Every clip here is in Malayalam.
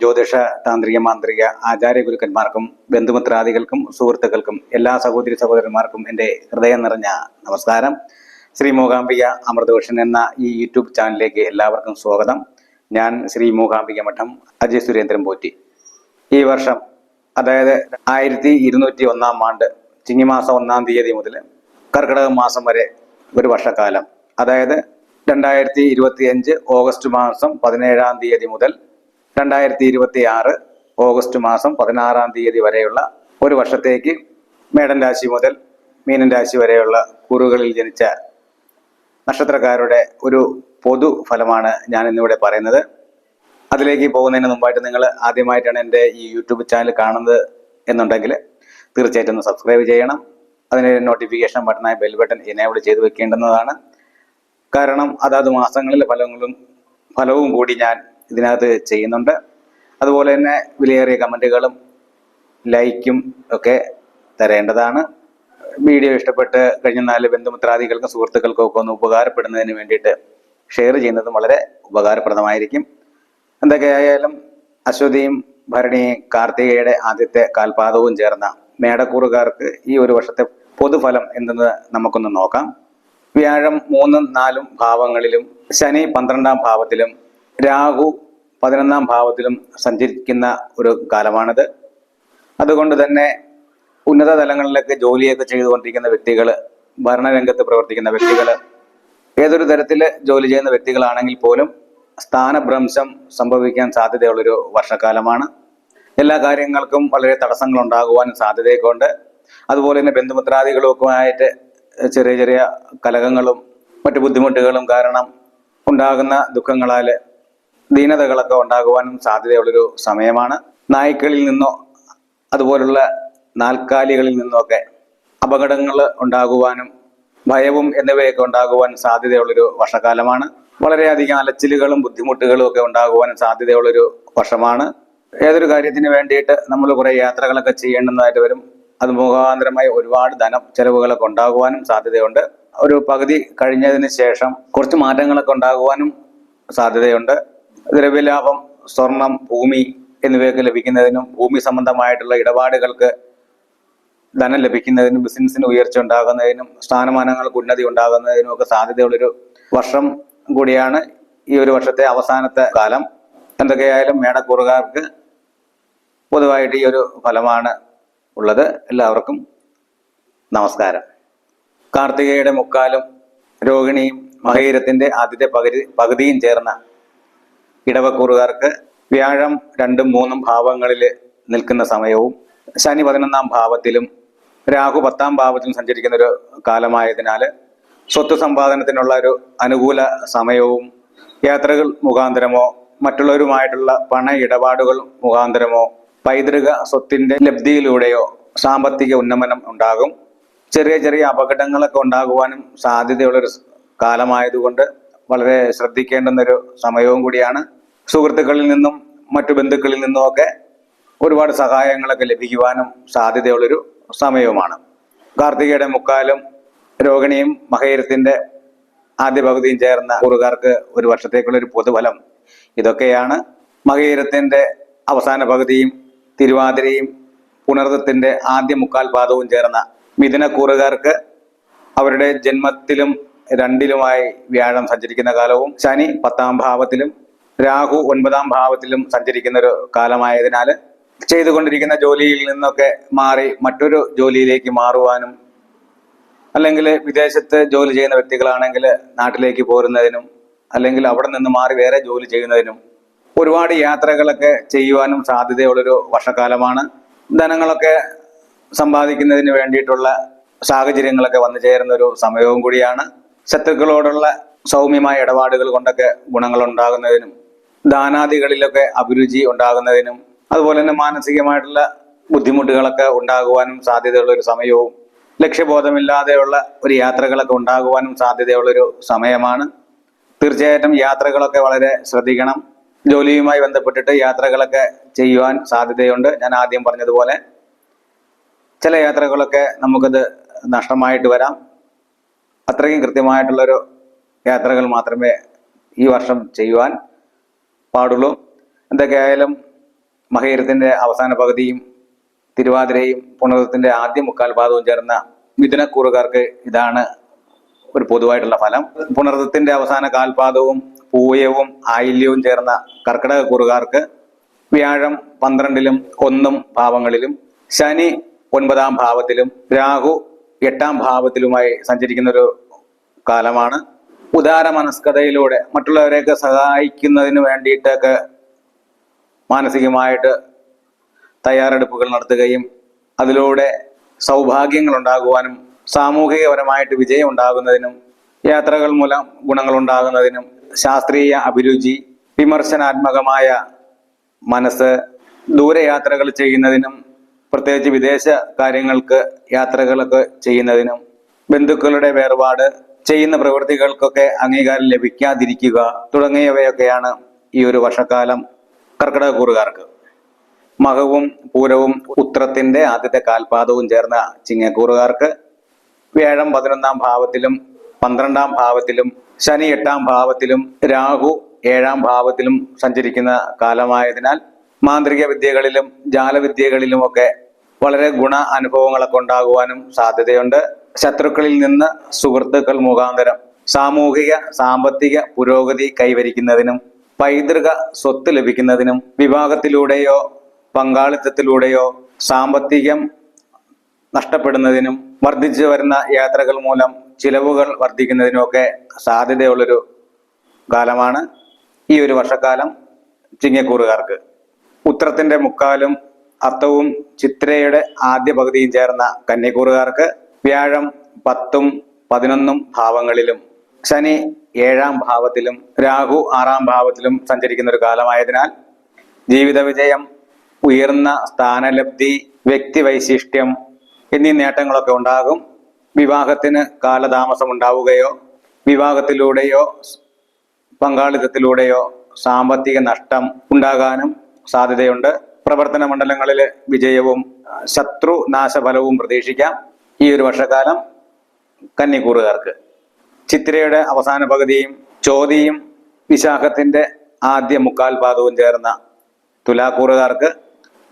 ജ്യോതിഷ താന്ത്രിക മാന്ത്രിക ആചാര്യ ഗുരുക്കന്മാർക്കും ബന്ധുമിത്രാദികൾക്കും സുഹൃത്തുക്കൾക്കും എല്ലാ സഹോദരി സഹോദരന്മാർക്കും എന്റെ ഹൃദയം നിറഞ്ഞ നമസ്കാരം. ശ്രീ മൂകാംബിക അമൃതകൃഷ്ണൻ എന്ന ഈ യൂട്യൂബ് ചാനലിലേക്ക് എല്ലാവർക്കും സ്വാഗതം. ഞാൻ ശ്രീ മൂകാംബിക മഠം അജയ് സുരേന്ദ്രൻ പോറ്റി. ഈ വർഷം അതായത് ആയിരത്തി ഇരുന്നൂറ്റി ഒന്നാം ആണ്ട് ചിങ്ങിമാസം ഒന്നാം തീയതി മുതൽ കർക്കിടക മാസം വരെ ഒരു വർഷക്കാലം. അതായത് രണ്ടായിരത്തി ഇരുപത്തി അഞ്ച് ഓഗസ്റ്റ് മാസം പതിനേഴാം തീയതി മുതൽ രണ്ടായിരത്തി ഇരുപത്തി ആറ് ഓഗസ്റ്റ് മാസം പതിനാറാം തീയതി വരെയുള്ള ഒരു വർഷത്തേക്ക് മേടൻ രാശി മുതൽ മീനൻ രാശി വരെയുള്ള കുറുകളിൽ ജനിച്ച നക്ഷത്രക്കാരുടെ ഒരു പൊതു ഫലമാണ് ഞാൻ ഇന്നിവിടെ പറയുന്നത്. അതിലേക്ക് പോകുന്നതിന് മുമ്പായിട്ട് നിങ്ങൾ ആദ്യമായിട്ടാണ് എന്റെ ഈ യൂട്യൂബ് ചാനൽ കാണുന്നത് എന്നുണ്ടെങ്കിൽ തീർച്ചയായിട്ടും ഒന്ന് സബ്സ്ക്രൈബ് ചെയ്യണം. അതിന് നോട്ടിഫിക്കേഷൻ ബട്ടണായ ബെൽ ബട്ടൺ എനേബിൾ ചെയ്ത് വെക്കേണ്ടുന്നതാണ്. കാരണം അതാത് മാസങ്ങളിലെ ഫലങ്ങളും ഫലവും കൂടി ഞാൻ ഇതിനകത്ത് ചെയ്യുന്നുണ്ട്. അതുപോലെ തന്നെ വിലയേറിയ കമന്റുകളും ലൈക്കും ഒക്കെ തരേണ്ടതാണ്. വീഡിയോ ഇഷ്ടപ്പെട്ട് കഴിഞ്ഞ നാല് ബന്ധുമിത്രാദികൾക്കും സുഹൃത്തുക്കൾക്കും ഒക്കെ ഒന്ന് ഉപകാരപ്പെടുന്നതിന് വേണ്ടിയിട്ട് ഷെയർ ചെയ്യുന്നതും വളരെ ഉപകാരപ്രദമായിരിക്കും. എന്തൊക്കെയായാലും അശ്വതിയും ഭരണിയും കാർത്തികയുടെ ആദ്യത്തെ കാൽപാദവും ചേർന്ന മേടക്കൂറുകാർക്ക് ഈ ഒരു വർഷത്തെ പൊതുഫലം എന്തെന്ന് നമുക്കൊന്ന് നോക്കാം. വ്യാഴം മൂന്നും നാലും ഭാവങ്ങളിലും ശനി പന്ത്രണ്ടാം ഭാവത്തിലും രാഹു പതിനൊന്നാം ഭാവത്തിലും സഞ്ചരിക്കുന്ന ഒരു കാലമാണിത്. അതുകൊണ്ട് തന്നെ ഉന്നത തലങ്ങളിലൊക്കെ ജോലിയൊക്കെ ചെയ്തുകൊണ്ടിരിക്കുന്ന വ്യക്തികൾ ഭരണരംഗത്ത് പ്രവർത്തിക്കുന്ന വ്യക്തികൾ ഏതൊരു തരത്തിൽ ജോലി ചെയ്യുന്ന വ്യക്തികളാണെങ്കിൽ പോലും സ്ഥാനഭ്രംശം സംഭവിക്കാൻ സാധ്യതയുള്ളൊരു വർഷക്കാലമാണ്. എല്ലാ കാര്യങ്ങൾക്കും വളരെ തടസ്സങ്ങൾ ഉണ്ടാകുവാൻ സാധ്യതയൊക്കെ ഉണ്ട് അതുപോലെ തന്നെ ബന്ധുമിത്രാദികളുമൊക്കെയായിട്ട് ചെറിയ ചെറിയ കലഹങ്ങളും മറ്റു ബുദ്ധിമുട്ടുകളും കാരണം ഉണ്ടാകുന്ന ദുഃഖങ്ങളാൽ ദീനതകളൊക്കെ ഉണ്ടാകുവാനും സാധ്യതയുള്ളൊരു സമയമാണ്. നായ്ക്കളിൽ നിന്നോ അതുപോലുള്ള നാൽക്കാലികളിൽ നിന്നൊക്കെ അപകടങ്ങൾ ഉണ്ടാകുവാനും ഭയവും എന്നിവയൊക്കെ ഉണ്ടാകുവാൻ സാധ്യതയുള്ളൊരു വർഷക്കാലമാണ്. വളരെയധികം അലച്ചിലുകളും ബുദ്ധിമുട്ടുകളും ഒക്കെ ഉണ്ടാകുവാൻ സാധ്യതയുള്ളൊരു വർഷമാണ്. ഏതൊരു കാര്യത്തിന് വേണ്ടിയിട്ട് നമ്മൾ കുറേ യാത്രകളൊക്കെ ചെയ്യേണ്ടുന്നതായിട്ട് വരും. അത് മുഖാന്തരമായി ഒരുപാട് ധനം ചെലവുകളൊക്കെ ഉണ്ടാകുവാനും സാധ്യതയുണ്ട്. ഒരു പകുതി കഴിഞ്ഞതിന് ശേഷം കുറച്ച് മാറ്റങ്ങളൊക്കെ ഉണ്ടാകുവാനും സാധ്യതയുണ്ട്. ദ്രവ്യലാഭം സ്വർണം ഭൂമി എന്നിവയൊക്കെ ലഭിക്കുന്നതിനും ഭൂമി സംബന്ധമായിട്ടുള്ള ഇടപാടുകൾക്ക് ധനം ലഭിക്കുന്നതിനും ബിസിനസ്സിന് ഉയർച്ച ഉണ്ടാകുന്നതിനും സ്ഥാനമാനങ്ങൾക്ക് ഉന്നതി ഉണ്ടാകുന്നതിനും ഒക്കെ സാധ്യതയുള്ളൊരു വർഷം കൂടിയാണ് ഈ ഒരു വർഷത്തെ അവസാനത്തെ കാലം. എന്തൊക്കെയായാലും മേടക്കൂറുകാർക്ക് പൊതുവായിട്ട് ഈ ഒരു ഫലമാണ് ഉള്ളത്. എല്ലാവർക്കും നമസ്കാരം. കാർത്തികയുടെ മുക്കാലും രോഹിണിയും മഹീരത്തിന്റെ ആദ്യത്തെ പകുതി പകുതിയും ചേർന്ന ഇടവക്കൂറുകാർക്ക് വ്യാഴം രണ്ടും മൂന്നും ഭാവങ്ങളിൽ നിൽക്കുന്ന സമയവും ശനി പതിനൊന്നാം ഭാവത്തിലും രാഹു പത്താം ഭാവത്തിലും സഞ്ചരിക്കുന്ന ഒരു കാലമായതിനാൽ സ്വത്ത് സമ്പാദനത്തിനുള്ള ഒരു അനുകൂല സമയവും യാത്രകൾ മുഖാന്തരമോ മറ്റുള്ളവരുമായിട്ടുള്ള പണ ഇടപാടുകൾ മുഖാന്തരമോ പൈതൃക സ്വത്തിന്റെ ലബ്ധിയിലൂടെയോ സാമ്പത്തിക ഉന്നമനം ഉണ്ടാകും. ചെറിയ ചെറിയ അപകടങ്ങളൊക്കെ ഉണ്ടാകുവാനും സാധ്യതയുള്ളൊരു കാലമായതുകൊണ്ട് വളരെ ശ്രദ്ധിക്കേണ്ടുന്നൊരു സമയവും കൂടിയാണ്. സുഹൃത്തുക്കളിൽ നിന്നും മറ്റു ബന്ധുക്കളിൽ നിന്നുമൊക്കെ ഒരുപാട് സഹായങ്ങളൊക്കെ ലഭിക്കുവാനും സാധ്യതയുള്ളൊരു സമയവുമാണ്. കാർത്തികയുടെ മുക്കാലും രോഹിണിയും മഹേരത്തിന്റെ ആദ്യ പകുതിയും ചേർന്ന കൂറുകാർക്ക് ഒരു വർഷത്തേക്കുള്ള ഒരു പൊതുഫലം ഇതൊക്കെയാണ്. മഹീരത്തിന്റെ അവസാന പകുതിയും തിരുവാതിരയും പുണർദത്തിന്റെ ആദ്യ മുക്കാൽ പാദവും ചേർന്ന മിഥുനക്കൂറുകാർക്ക് അവരുടെ ജന്മത്തിലും രണ്ടിലുമായി വ്യാഴം സഞ്ചരിക്കുന്ന കാലവും ശനി പത്താം ഭാവത്തിലും രാഹു ഒൻപതാം ഭാവത്തിലും സഞ്ചരിക്കുന്ന ഒരു കാലമായതിനാൽ ചെയ്തുകൊണ്ടിരിക്കുന്ന ജോലിയിൽ നിന്നൊക്കെ മാറി മറ്റൊരു ജോലിയിലേക്ക് മാറുവാനും അല്ലെങ്കിൽ വിദേശത്ത് ജോലി ചെയ്യുന്ന വ്യക്തികളാണെങ്കിൽ നാട്ടിലേക്ക് പോരുന്നതിനും അല്ലെങ്കിൽ അവിടെ നിന്ന് മാറി വേറെ ജോലി ചെയ്യുന്നതിനും ഒരുപാട് യാത്രകളൊക്കെ ചെയ്യുവാനും സാധ്യതയുള്ളൊരു വർഷക്കാലമാണ്. ധനങ്ങളൊക്കെ സമ്പാദിക്കുന്നതിന് വേണ്ടിയിട്ടുള്ള സാഹചര്യങ്ങളൊക്കെ വന്നു ചേരുന്ന ഒരു സമയവും കൂടിയാണ്. ശത്രുക്കളോടുള്ള സൗമ്യമായ ഇടപാടുകൾ കൊണ്ടൊക്കെ ഗുണങ്ങൾ ഉണ്ടാകുന്നതിനും ദാനാദികളിലൊക്കെ അഭിരുചി ഉണ്ടാകുന്നതിനും അതുപോലെ തന്നെ മാനസികമായിട്ടുള്ള ബുദ്ധിമുട്ടുകളൊക്കെ ഉണ്ടാകുവാനും സാധ്യതയുള്ള ഒരു സമയവും ലക്ഷ്യബോധമില്ലാതെയുള്ള ഒരു യാത്രകളൊക്കെ ഉണ്ടാകുവാനും സാധ്യതയുള്ളൊരു സമയമാണ്. തീർച്ചയായിട്ടും യാത്രകളൊക്കെ വളരെ ശ്രദ്ധിക്കണം. ജോലിയുമായി ബന്ധപ്പെട്ടിട്ട് യാത്രകളൊക്കെ ചെയ്യുവാൻ സാധ്യതയുണ്ട്. ഞാൻ ആദ്യം പറഞ്ഞതുപോലെ ചില യാത്രകളൊക്കെ നമുക്കത് നഷ്ടമായിട്ട് വരാം. അത്രയും കൃത്യമായിട്ടുള്ളൊരു യാത്രകൾ മാത്രമേ ഈ വർഷം ചെയ്യുവാൻ പാടുള്ളൂ. എന്തൊക്കെയായാലും മഹേരത്തിന്റെ അവസാന പകുതിയും തിരുവാതിരയും പുണർത്തിന്റെ ആദ്യ മുക്കാൽ പാദവും ചേർന്ന മിഥുനക്കൂറുകാർക്ക് ഇതാണ് ഒരു പൊതുവായിട്ടുള്ള ഫലം. പുണർത്തിന്റെ അവസാന കാൽപാദവും പൂയവും ആയില്യവും ചേർന്ന കർക്കിടക കൂറുകാർക്ക് വ്യാഴം പന്ത്രണ്ടിലും ഒന്നും ഭാവങ്ങളിലും ശനി ഒൻപതാം ഭാവത്തിലും രാഹു എട്ടാം ഭാവത്തിലുമായി സഞ്ചരിക്കുന്ന ഒരു കാലമാണ്. ഉദാര മനസ്കതയിലൂടെ മറ്റുള്ളവരെയൊക്കെ സഹായിക്കുന്നതിന് വേണ്ടിയിട്ടൊക്കെ മാനസികമായിട്ട് തയ്യാറെടുപ്പുകൾ നടത്തുകയും അതിലൂടെ സൗഭാഗ്യങ്ങൾ ഉണ്ടാകുവാനും സാമൂഹികപരമായിട്ട് വിജയം ഉണ്ടാകുന്നതിനും യാത്രകൾ മൂലം ഗുണങ്ങൾ ഉണ്ടാകുന്നതിനും ശാസ്ത്രീയ അഭിരുചി വിമർശനാത്മകമായ മനസ്സ് ദൂരയാത്രകൾ ചെയ്യുന്നതിനും പ്രത്യേകിച്ച് വിദേശ കാര്യങ്ങൾക്ക് യാത്രകളൊക്കെ ചെയ്യുന്നതിനും ബന്ധുക്കളുടെ വേർപാട് ചെയ്യുന്ന പ്രവൃത്തികൾക്കൊക്കെ അംഗീകാരം ലഭിക്കാതിരിക്കുക തുടങ്ങിയവയൊക്കെയാണ് ഈ ഒരു വർഷക്കാലം കർക്കിടക കൂറുകാർക്ക് മകവും പൂരവും ഉത്രത്തിന്റെ ആദ്യത്തെ കാൽപാദവും ചേർന്ന ചിങ്ങക്കൂറുകാർക്ക് വ്യാഴം പതിനൊന്നാം ഭാവത്തിലും പന്ത്രണ്ടാം ഭാവത്തിലും ശനി എട്ടാം ഭാവത്തിലും രാഹു ഏഴാം ഭാവത്തിലും സഞ്ചരിക്കുന്ന കാലമായതിനാൽ മാന്ത്രിക വിദ്യകളിലും ജാലവിദ്യകളിലുമൊക്കെ വളരെ ഗുണ അനുഭവങ്ങളൊക്കെ ഉണ്ടാകുവാനും സാധ്യതയുണ്ട്. ശത്രുക്കളിൽ നിന്ന് സുഹൃത്തുക്കൾ മുഖാന്തരം സാമൂഹിക സാമ്പത്തിക പുരോഗതി കൈവരിക്കുന്നതിനും പൈതൃക സ്വത്ത് ലഭിക്കുന്നതിനും വിവാഹത്തിലൂടെയോ പങ്കാളിത്തത്തിലൂടെയോ സാമ്പത്തികം നഷ്ടപ്പെടുന്നതിനും വർദ്ധിച്ചു വരുന്ന യാത്രകൾ മൂലം ചിലവുകൾ വർദ്ധിക്കുന്നതിനുമൊക്കെ സാധ്യതയുള്ളൊരു കാലമാണ് ഈ ഒരു വർഷക്കാലം ചിങ്ങക്കൂറുകാർക്ക്. ഉത്രത്തിന്റെ മുക്കാലും അത്തവും ചിത്രയുടെ ആദ്യ പകുതിയും ചേർന്ന കന്യക്കൂറുകാർക്ക് വ്യാഴം പത്തും പതിനൊന്നും ഭാവങ്ങളിലും ശനി ഏഴാം ഭാവത്തിലും രാഹു ആറാം ഭാവത്തിലും സഞ്ചരിക്കുന്ന ഒരു കാലമായതിനാൽ ജീവിത വിജയം ഉയർന്ന സ്ഥാനലബ്ധി വ്യക്തി വൈശിഷ്ട്യം എന്നീ നേട്ടങ്ങളൊക്കെ ഉണ്ടാകും. വിവാഹത്തിന് കാലതാമസം ഉണ്ടാവുകയോ വിവാഹത്തിലൂടെയോ പങ്കാളിത്തത്തിലൂടെയോ സാമ്പത്തിക നഷ്ടം ഉണ്ടാകാനും സാധ്യതയുണ്ട്. പ്രവർത്തന മണ്ഡലങ്ങളിൽ വിജയവും ശത്രു നാശഫലവും പ്രതീക്ഷിക്കാം. ഈ ഒരു വർഷക്കാലം കന്നിക്കൂറുകാർക്ക്. ചിത്രയുടെ അവസാന പകുതിയും ചോതിയും വിശാഖത്തിന്റെ ആദ്യ മുക്കാൽ ചേർന്ന തുലാക്കൂറുകാർക്ക്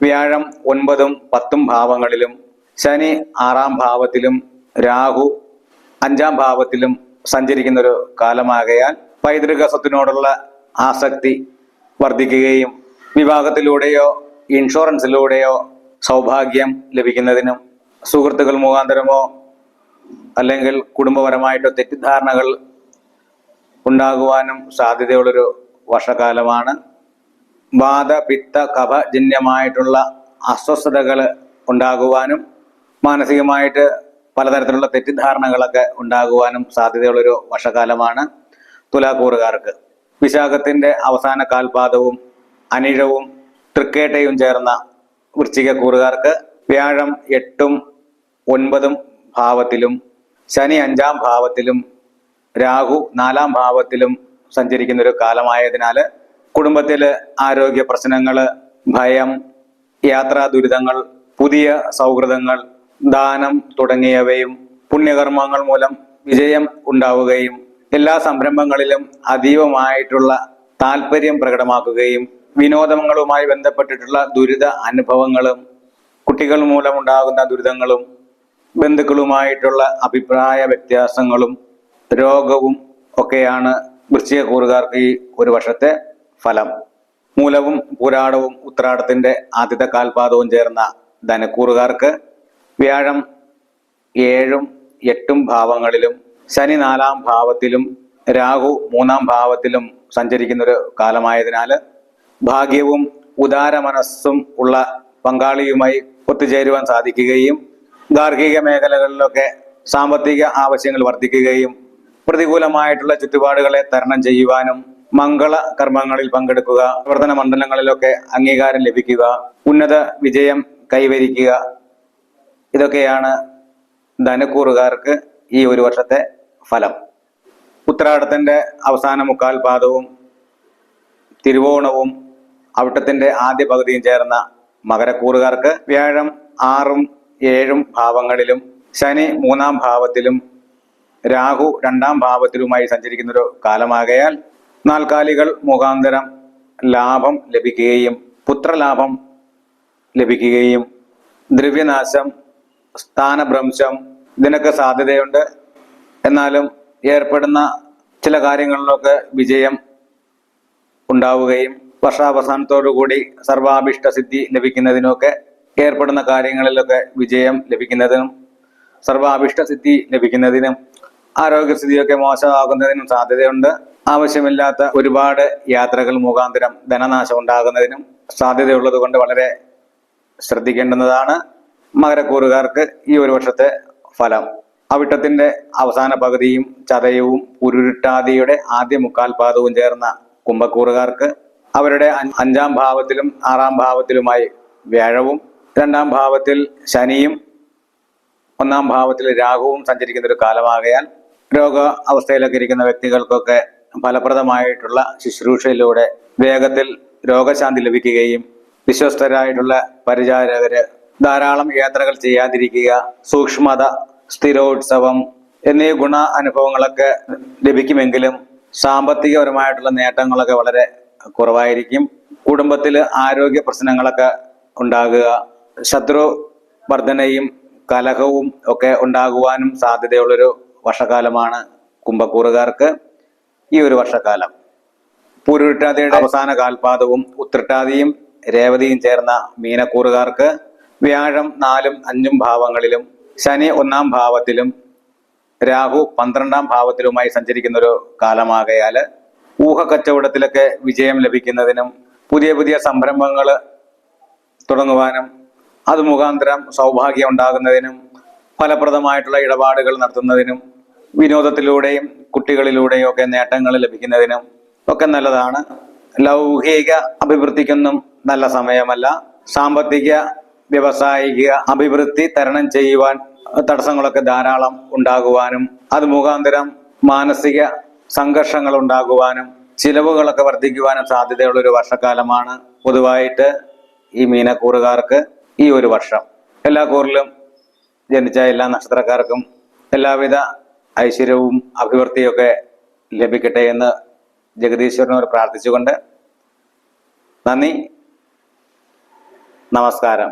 വ്യാഴം ഒൻപതും പത്തും ഭാവങ്ങളിലും ശനി ആറാം ഭാവത്തിലും രാഹു അഞ്ചാം ഭാവത്തിലും സഞ്ചരിക്കുന്ന ഒരു കാലമാകയാൽ പൈതൃക സ്വത്തിനോടുള്ള ആസക്തി വർദ്ധിക്കുകയും വിവാഹത്തിലൂടെയോ ഇൻഷുറൻസിലൂടെയോ സൗഭാഗ്യം ലഭിക്കുന്നതിനും സുഹൃത്തുക്കൾ മുഖാന്തരമോ അല്ലെങ്കിൽ കുടുംബപരമായിട്ടോ തെറ്റിദ്ധാരണകൾ ഉണ്ടാകുവാനും സാധ്യതയുള്ളൊരു വർഷകാലമാണ് വാത പിത്ത കഫജന്യമായിട്ടുള്ള അസ്വസ്ഥതകൾ ഉണ്ടാകുവാനും മാനസികമായിട്ട് പലതരത്തിലുള്ള തെറ്റിദ്ധാരണകളൊക്കെ ഉണ്ടാകുവാനും സാധ്യതയുള്ളൊരു വർഷകാലമാണ് തുലാക്കൂറുകാർക്ക്. വിശാഖത്തിന്റെ അവസാന കാൽപാദവും അനിഴവും തൃക്കേട്ടയും ചേർന്ന വൃശ്ചികക്കൂറുകാർക്ക് വ്യാഴം എട്ടും ഒൻപതും ഭാവത്തിലും ശനി അഞ്ചാം ഭാവത്തിലും രാഹു നാലാം ഭാവത്തിലും സഞ്ചരിക്കുന്ന ഒരു കാലമായതിനാൽ കുടുംബത്തിൽ ആരോഗ്യ പ്രശ്നങ്ങൾ ഭയം യാത്രാ ദുരിതങ്ങൾ പുതിയ സൗഹൃദങ്ങൾ ദാനം തുടങ്ങിയവയും പുണ്യകർമ്മങ്ങൾ മൂലം വിജയം ഉണ്ടാവുകയും എല്ലാ സംരംഭങ്ങളിലും അതീവമായിട്ടുള്ള താല്പര്യം പ്രകടമാക്കുകയും വിനോദങ്ങളുമായി ബന്ധപ്പെട്ടിട്ടുള്ള ദുരിത അനുഭവങ്ങളും കുട്ടികൾ മൂലമുണ്ടാകുന്ന ദുരിതങ്ങളും ബന്ധുക്കളുമായിട്ടുള്ള അഭിപ്രായ വ്യത്യാസങ്ങളും രോഗവും ഒക്കെയാണ് വൃശ്ചികക്കൂറുകാർക്ക് ഈ ഒരു വർഷത്തെ ഫലം. മൂലവും പുരാടവും ഉത്രാടത്തിന്റെ ആദ്യത്തെ കാൽപാദവും ചേർന്ന ധനക്കൂറുകാർക്ക് വ്യാഴം ഏഴും എട്ടും ഭാവങ്ങളിലും ശനി നാലാം ഭാവത്തിലും രാഹു മൂന്നാം ഭാവത്തിലും സഞ്ചരിക്കുന്ന ഒരു കാലമായതിനാൽ ഭാഗ്യവും ഉദാര മനസ്സും ഉള്ള പങ്കാളിയുമായി ഒത്തുചേരുവാൻ സാധിക്കുകയും ഗാർഹിക മേഖലകളിലൊക്കെ സാമ്പത്തിക ആവശ്യങ്ങൾ വർദ്ധിക്കുകയും പ്രതികൂലമായിട്ടുള്ള ചുറ്റുപാടുകളെ തരണം ചെയ്യുവാനും മംഗള കർമ്മങ്ങളിൽ പങ്കെടുക്കുക പ്രവർത്തന മണ്ഡലങ്ങളിലൊക്കെ അംഗീകാരം ലഭിക്കുക ഉന്നത വിജയം കൈവരിക്കുക. ഇതൊക്കെയാണ് ധനക്കൂറുകാർക്ക് ഈ ഒരു വർഷത്തെ ഫലം. ഉത്രാടത്തിന്റെ അവസാന മുക്കാൽ പാദവും തിരുവോണവും അവിട്ടത്തിന്റെ ആദ്യ പകുതിയും ചേർന്ന മകരക്കൂറുകാർക്ക് വ്യാഴം ആറും ഏഴും ഭാവങ്ങളിലും ശനി മൂന്നാം ഭാവത്തിലും രാഹു രണ്ടാം ഭാവത്തിലുമായി സഞ്ചരിക്കുന്ന ഒരു കാലമാകയാൽ നാൽക്കാലികൾ മുഖാന്തരം ലാഭം ലഭിക്കുകയും പുത്രലാഭം ലഭിക്കുകയും ദ്രവ്യനാശം സ്ഥാനഭ്രംശം ഇതിനൊക്കെ സാധ്യതയുണ്ട്. എന്നാലും ഏർപ്പെടുന്ന ചില കാര്യങ്ങളിലൊക്കെ വിജയം ഉണ്ടാവുകയും വർഷാവസാനത്തോടു കൂടി സർവാഭിഷ്ട സിദ്ധി ലഭിക്കുന്നതിനൊക്കെ ഏർപ്പെടുന്ന കാര്യങ്ങളിലൊക്കെ വിജയം ലഭിക്കുന്നതിനും സർവാഭിഷ്ട സിദ്ധി ലഭിക്കുന്നതിനും ആരോഗ്യസ്ഥിതിയൊക്കെ മോശമാകുന്നതിനും സാധ്യതയുണ്ട്. ആവശ്യമില്ലാത്ത ഒരുപാട് യാത്രകൾ മുഖാന്തരം ധനനാശം ഉണ്ടാകുന്നതിനും സാധ്യതയുള്ളത് കൊണ്ട് വളരെ ശ്രദ്ധിക്കേണ്ടുന്നതാണ് മകരക്കൂറുകാർക്ക് ഈ ഒരു വർഷത്തെ ഫലം. അവിട്ടത്തിന്റെ അവസാന പകുതിയും ചതയവും ഉരുട്ടാതിയുടെ ആദ്യ മുക്കാൽ പാദവും ചേർന്ന കുംഭക്കൂറുകാർക്ക് അവരുടെ അഞ്ചാം ഭാവത്തിലും ആറാം ഭാവത്തിലുമായി വ്യാഴവും രണ്ടാം ഭാവത്തിൽ ശനിയും ഒന്നാം ഭാവത്തിൽ രാഹുവും സഞ്ചരിക്കുന്ന ഒരു കാലമാകയാൽ രോഗ അവസ്ഥയിലൊക്കെ ഇരിക്കുന്ന വ്യക്തികൾക്കൊക്കെ ഫലപ്രദമായിട്ടുള്ള ശുശ്രൂഷയിലൂടെ വേഗത്തിൽ രോഗശാന്തി ലഭിക്കുകയും വിശ്വസ്തരായിട്ടുള്ള പരിചാരകര് ധാരാളം യാത്രകൾ ചെയ്യാതിരിക്കുക സൂക്ഷ്മത സ്ഥിരോത്സവം എന്നീ ഗുണ അനുഭവങ്ങളൊക്കെ ലഭിക്കുമെങ്കിലും സാമ്പത്തികപരമായിട്ടുള്ള നേട്ടങ്ങളൊക്കെ വളരെ കുറവായിരിക്കും. കുടുംബത്തിൽ ആരോഗ്യ പ്രശ്നങ്ങളൊക്കെ ഉണ്ടാകുക ശത്രു വർധനയും കലഹവും ഒക്കെ ഉണ്ടാകുവാനും സാധ്യതയുള്ളൊരു വർഷകാലമാണ് കുംഭക്കൂറുകാർക്ക് ഈ ഒരു വർഷക്കാലം പൂരുരുട്ടാതിയുടെ അവസാന കാൽപാദവും ഉത്രട്ടാതിയും രേവതിയും ചേർന്ന മീനക്കൂറുകാർക്ക് വ്യാഴം നാലും അഞ്ചും ഭാവങ്ങളിലും ശനി ഒന്നാം ഭാവത്തിലും രാഹു പന്ത്രണ്ടാം ഭാവത്തിലുമായി സഞ്ചരിക്കുന്ന ഒരു കാലമാകയാൽ ഊഹക്കച്ചവടത്തിലൊക്കെ വിജയം ലഭിക്കുന്നതിനും പുതിയ പുതിയ സംരംഭങ്ങൾ തുടങ്ങുവാനും അത് മുഖാന്തരം സൗഭാഗ്യം ഉണ്ടാകുന്നതിനും ഫലപ്രദമായിട്ടുള്ള ഇടപാടുകൾ നടത്തുന്നതിനും വിനോദത്തിലൂടെയും കുട്ടികളിലൂടെയും ഒക്കെ നേട്ടങ്ങൾ ലഭിക്കുന്നതിനും ഒക്കെ നല്ലതാണ്. ലൗകിക അഭിവൃദ്ധിക്കൊന്നും നല്ല സമയമല്ല. സാമ്പത്തിക വ്യവസായിക അഭിവൃദ്ധി തരണം ചെയ്യുവാൻ തടസ്സങ്ങളൊക്കെ ധാരാളം ഉണ്ടാകുവാനും അത് മുഖാന്തരം മാനസിക സംഘർഷങ്ങൾ ഉണ്ടാകുവാനും ചിലവുകളൊക്കെ വർദ്ധിക്കുവാനും സാധ്യതയുള്ള ഒരു വർഷക്കാലമാണ്. പൊതുവായിട്ട് ഈ മീനക്കൂറുകാർക്ക് ഈ ഒരു വർഷം. എല്ലാ കൂറിലും ജനിച്ച എല്ലാ നക്ഷത്രക്കാർക്കും എല്ലാവിധ ഐശ്വര്യവും അഭിവൃദ്ധിയൊക്കെ ലഭിക്കട്ടെ എന്ന് ജഗദീശ്വരനോട് പ്രാർത്ഥിച്ചുകൊണ്ട് നന്ദി. നമസ്കാരം.